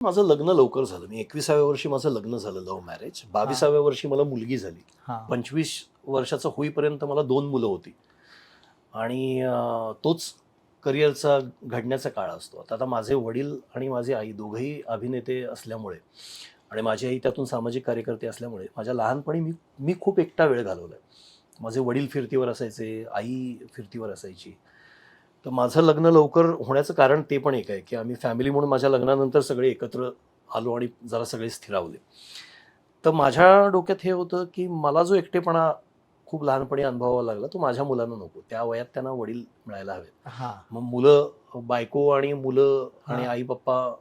माझं लग्न लवकर झालं. मी एकविसाव्या वर्षी माझं लग्न झालं लव्ह मॅरेज बावीसाव्या वर्षी मला मुलगी झाली. पंचवीस वर्षाचं होईपर्यंत मला दोन मुलं होती. आणि तोच करिअरचा घडण्याचा काळ असतो. आता आता माझे वडील आणि माझी आई दोघंही अभिनेते असल्यामुळे आणि माझी आई त्यातून सामाजिक कार्यकर्ते असल्यामुळे माझ्या लहानपणी मी मी खूप एकटा वेळ घालवला आहे माझे वडील फिरतीवर असायचे आई फिरतीवर असायची. तर माझं लग्न लवकर होण्याचं कारण ते पण एक आहे की आम्ही फॅमिली म्हणून माझ्या लग्नानंतर सगळे एकत्र आलो आणि जरा सगळे स्थिरावले. तर माझ्या डोक्यात हे होतं की मला जो एकटेपणा खूप लहानपणी अनुभवावा लागला तो माझ्या मुलांना नको. त्या वयात त्यांना वडील मिळायला हवेत. हा. मग मुलं बायको आणि मुलं आणि. आई पप्पा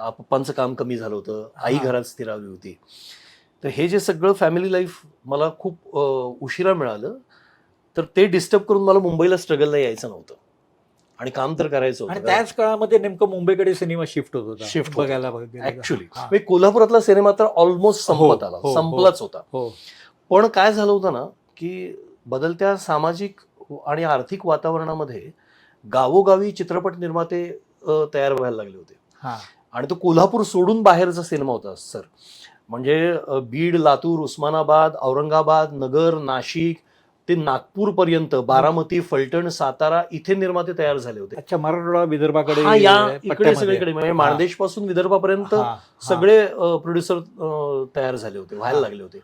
आ- पप्पांचं काम कमी झालं होतं. आई. घरात स्थिरावली होती. तर हे जे सगळं फॅमिली लाईफ मला खूप उशिरा मिळालं तर ते डिस्टर्ब करून मला मुंबईला स्ट्रगलला यायचं नव्हतं. आणि काम तर करायचं आणि होतं त्याच काळामध्ये नेमकं मुंबईकडे सिनेमा शिफ्ट होत होता. Shift होत बघायला बघायला. ऍक्च्युली हा. म्हणजे कोल्हापुरातला सिनेमा तर ऑलमोस्ट हो, संपत आला. हो, संपलाच होता. हो. पण काय झालं होतं ना की बदलत्या सामाजिक आणि आर्थिक वातावरणामध्ये गावोगावी चित्रपट निर्माते अ, तयार व्हायला लागले होते. हा. आणि तो कोल्हापूर सोडून बाहेरचा सिनेमा होता सर. म्हणजे अ, बीड लातूर उस्मानाबाद औरंगाबाद नगर नाशिक ते नागपूर पर्यंत बारामती फलटण सातारा इथे निर्माते तयार झाले होते. अच्छा मराठवाडा विदर्भाकडे हा या इकडे. सगळीकडे म्हणजे. माणदेशपासून विदर्भापर्यंत सगळे प्रोड्युसर तयार झाले होते व्हायला. लागले होते.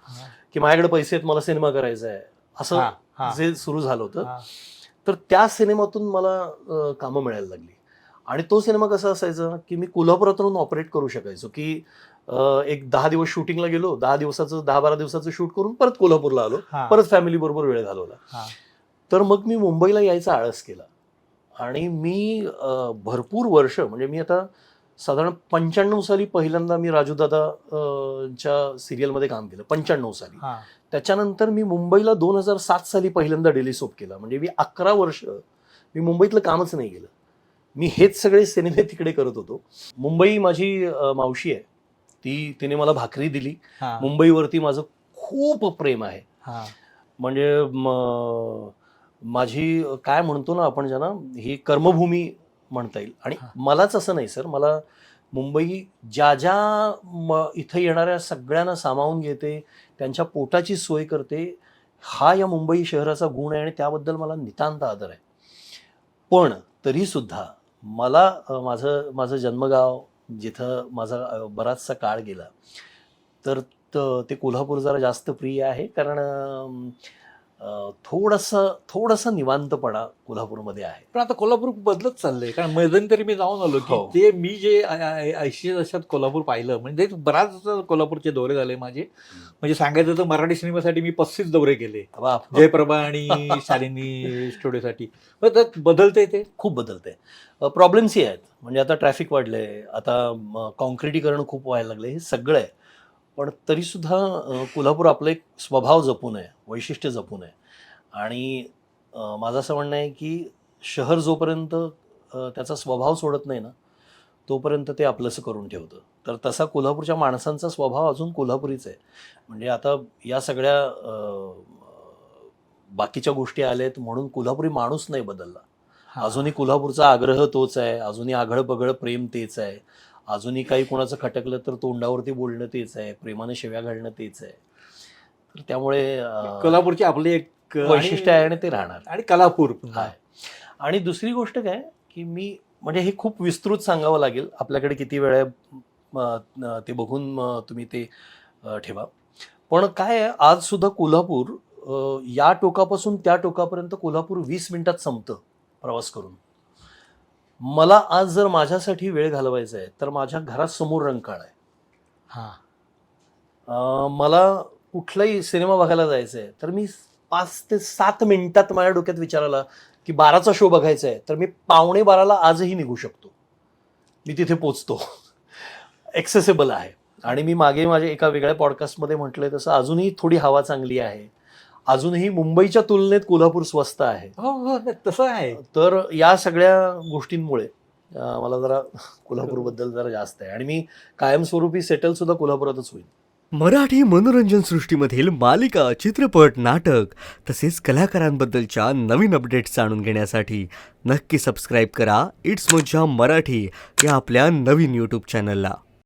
की माझ्याकडे पैसे आहेत मला सिनेमा करायचा आहे. असं जे सुरू झालं होतं. तर त्या सिनेमातून मला कामं मिळायला लागली. आणि तो सिनेमा कसा असायचा की मी कोल्हापुरातून ऑपरेट करू शकायचो की एक दहा दिवस शूटिंगला गेलो दहा दिवसाचं दहा बारा दिवसाचं शूट करून परत कोल्हापूरला आलो परत फॅमिली बरोबर वेळ घालवला. हा. तर मग मी मुंबईला यायचा आळस केला. आणि मी भरपूर वर्ष म्हणजे मी आता साधारण पंच्याण्णव साली पहिल्यांदा मी राजूदादा अ, च्या सिरियलमध्ये काम केलं पंच्याण्णव साली. त्याच्यानंतर मी मुंबईला दोन हजार सात साली पहिल्यांदा डेली सोप केला. म्हणजे मी अकरा वर्ष मी मुंबईतलं कामच नाही केलं. मी हेच सगळे सिनेमे तिकडे करत होतो. मुंबई माझी मावशी आहे. ती तिने मला भाकरी दिली. मुंबईवरती माझं खूप प्रेम आहे. हा. म्हणजे माझी काय म्हणतो ना आपण ज्यांना ही कर्मभूमी म्हणता येईल. आणि. मलाच असं नाही सर. मला मुंबई ज्या ज्या इथं येणाऱ्या सगळ्यांना सामावून घेते त्यांच्या पोटाची सोय करते हा या मुंबई शहराचा गुण आहे आणि त्याबद्दल मला नितांत आदर आहे. पण तरीसुद्धा मला माझं माझं जन्मगाव जिथं माझा बराचसा काळ गेला तर ते कोल्हापूर जरा जास्त प्रिय आहे कारण थोडंसं थोडंसं निवांतपणा कोल्हापूरमध्ये आहे. पण आता कोल्हापूर बदलत चाललंय. कारण मध्यंतरी मी जाऊन आलो की हो. ते मी जे ऐंशी दशकात कोल्हापूर पाहिलं म्हणजे बराच कोल्हापूरचे दौरे झाले माझे. म्हणजे सांगायचं तर मराठी सिनेमासाठी मी पस्तीस दौरे केले. जयप्रभा आणि शालिनी स्टुडिओसाठी. बदलते ते? खूप बदलते प्रॉब्लेम्सही आहेत. म्हणजे आता ट्रॅफिक वाढलंय. आता कॉन्क्रिटीकरण खूप व्हायला लागले हे सगळं आहे. पण तरीसुद्धा कोल्हापूर आपलं एक स्वभाव जपून आहे वैशिष्ट्य जपून आहे. आणि माझं असं म्हणणं आहे की शहर जोपर्यंत त्याचा स्वभाव सोडत नाही ना तोपर्यंत ते आपलंसं करून ठेवतं. तर तसा कोल्हापूरच्या माणसांचा स्वभाव अजून कोल्हापुरीच आहे. म्हणजे आता या सगळ्या बाकीच्या गोष्टी आल्यात म्हणून कोल्हापुरी माणूस नाही बदलला. अजूनही कोल्हापूरचा आग्रह तोच आहे अजूनही आघळ बगळ प्रेम तेच आहे. अजूनही काही कोणाचं खटकलं तर तोंडावरती बोलणं तेच आहे प्रेमाने शिव्या घालणं तेच आहे. तर त्यामुळे कोल्हापूरची आपली एक वैशिष्ट्य आहे आणि ते राहणार. आणि कलापूर. आणि दुसरी गोष्ट काय की मी म्हणजे हे खूप विस्तृत सांगावं लागेल. आपल्याकडे किती वेळ आहे ते बघून तुम्ही ते ठेवा. पण काय आज सुद्धा कोल्हापूर या टोकापासून त्या टोकापर्यंत कोल्हापूर वीस मिनिटात संपतं प्रवास करून. मला आज जर माझ्यासाठी वेळ घालवायचा आहे तर माझ्या घरासमोर रंकाळ आहे हा. अं, मला कुठलाही सिनेमा बघायला जायचं आहे तर मी पाच ते सात मिनिटात माझ्या डोक्यात विचार आला की बाराचा शो बघायचा आहे तर मी पावणे बाराला आजही निघू शकतो. मी तिथे पोचतो. एक्सेसेबल आहे. आणि मी मागे माझ्या एका वेगळ्या पॉडकास्टमध्ये म्हटलंय तसं अजूनही थोडी हवा चांगली आहे. अजूनही मुंबईच्या तुलनेत कोल्हापूर स्वस्त आहे. हो हो तसं आहे. तर या सगळ्या गोष्टींमुळे मला जरा कोल्हापूरबद्दल जरा जास्त आहे. आणि मी कायमस्वरूपी सेटल सुद्धा कोल्हापुरातच होईल. मराठी मनोरंजन सृष्टीमधील मालिका चित्रपट नाटक तसेच कलाकारांबद्दलच्या नवीन अपडेट्स जाणून घेण्यासाठी नक्की सबस्क्राईब करा. इट्स मज्जा मराठी या आपल्या नवीन यूट्यूब चॅनलला